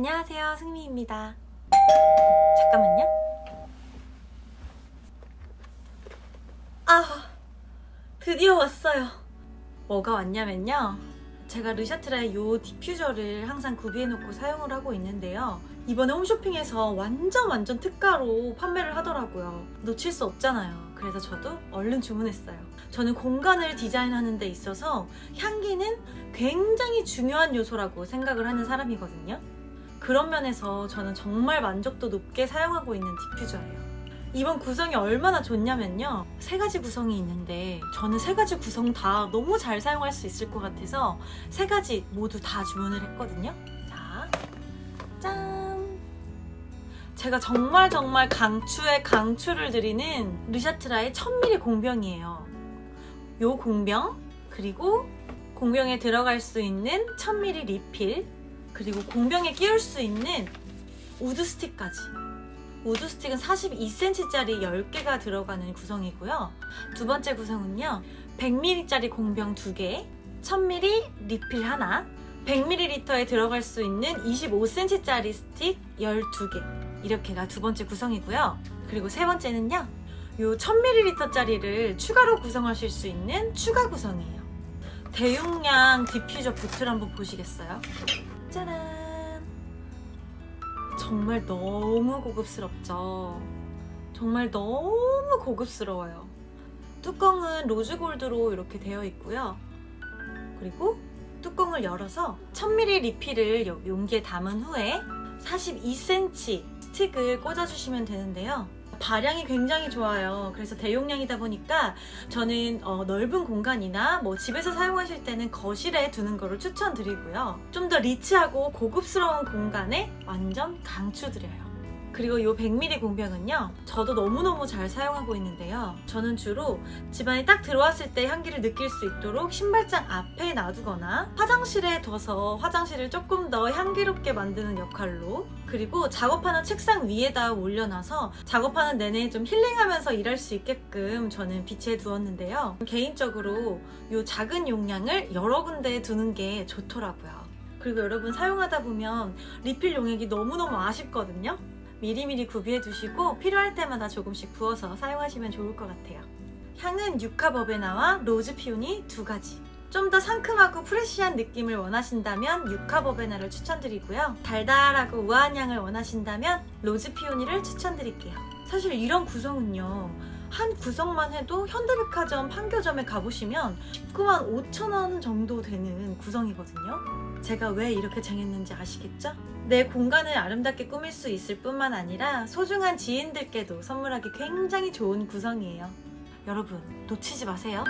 안녕하세요, 승미입니다. 잠깐만요. 아, 드디어 왔어요. 뭐가 왔냐면요. 제가 르샤트라의 요 디퓨저를 항상 구비해놓고 사용을 하고 있는데요. 이번에 홈쇼핑에서 완전 완전 특가로 판매를 하더라고요. 놓칠 수 없잖아요. 그래서 저도 얼른 주문했어요. 저는 공간을 디자인하는 데 있어서 향기는 굉장히 중요한 요소라고 생각을 하는 사람이거든요. 그런 면에서 저는 정말 만족도 높게 사용하고 있는 디퓨저예요. 이번 구성이 얼마나 좋냐면요. 세 가지 구성이 있는데 저는 세 가지 구성 다 너무 잘 사용할 수 있을 것 같아서 세 가지 모두 다 주문을 했거든요. 자, 짠! 제가 정말 정말 강추에 강추를 드리는 르샤트라의 1000ml 공병이에요. 요 공병, 그리고 공병에 들어갈 수 있는 1000ml 리필, 그리고 공병에 끼울 수 있는 우드 스틱까지. 우드 스틱은 42cm짜리 10개가 들어가는 구성이고요. 두 번째 구성은요. 100ml짜리 공병 2개, 1000ml 리필 하나, 100ml에 들어갈 수 있는 25cm짜리 스틱 12개. 이렇게가 두 번째 구성이고요. 그리고 세 번째는요. 요 1000ml짜리를 추가로 구성하실 수 있는 추가 구성이에요. 대용량 디퓨저 보틀 한번 보시겠어요? 짜란! 정말 너무 고급스럽죠? 정말 너무 고급스러워요. 뚜껑은 로즈골드로 이렇게 되어 있고요. 그리고 뚜껑을 열어서 1000ml 리필을 요- 용기에 담은 후에 42cm 스틱을 꽂아주시면 되는데요. 발향이 굉장히 좋아요. 그래서 대용량이다 보니까 저는 어, 넓은 공간이나 뭐 집에서 사용하실 때는 거실에 두는 거를 추천드리고요. 좀 더 리치하고 고급스러운 공간에 완전 강추드려요. 그리고 이 100ml 공병은요, 저도 너무너무 잘 사용하고 있는데요. 저는 주로 집안에 딱 들어왔을 때 향기를 느낄 수 있도록 신발장 앞에 놔두거나 화장실에 둬서 화장실을 조금 더 향기롭게 만드는 역할로 그리고 작업하는 책상 위에다 올려놔서 작업하는 내내 좀 힐링하면서 일할 수 있게끔 저는 비치해 두었는데요. 개인적으로 이 작은 용량을 여러 군데에 두는 게 좋더라고요. 그리고 여러분 사용하다 보면 리필 용액이 너무너무 아쉽거든요. 미리미리 구비해 두시고 필요할 때마다 조금씩 부어서 사용하시면 좋을 것 같아요. 향은 유카 버베나와 로즈 피오니 두 가지. 좀 더 상큼하고 프레쉬한 느낌을 원하신다면 유카 버베나를 추천드리고요. 달달하고 우아한 향을 원하신다면 로즈 피오니를 추천드릴게요. 사실 이런 구성은요. 한 구성만 해도 현대백화점 판교점에 가보시면 19만 5천 원 정도 되는 구성이거든요. 제가 왜 이렇게 정했는지 아시겠죠? 내 공간을 아름답게 꾸밀 수 있을 뿐만 아니라 소중한 지인들께도 선물하기 굉장히 좋은 구성이에요. 여러분, 놓치지 마세요.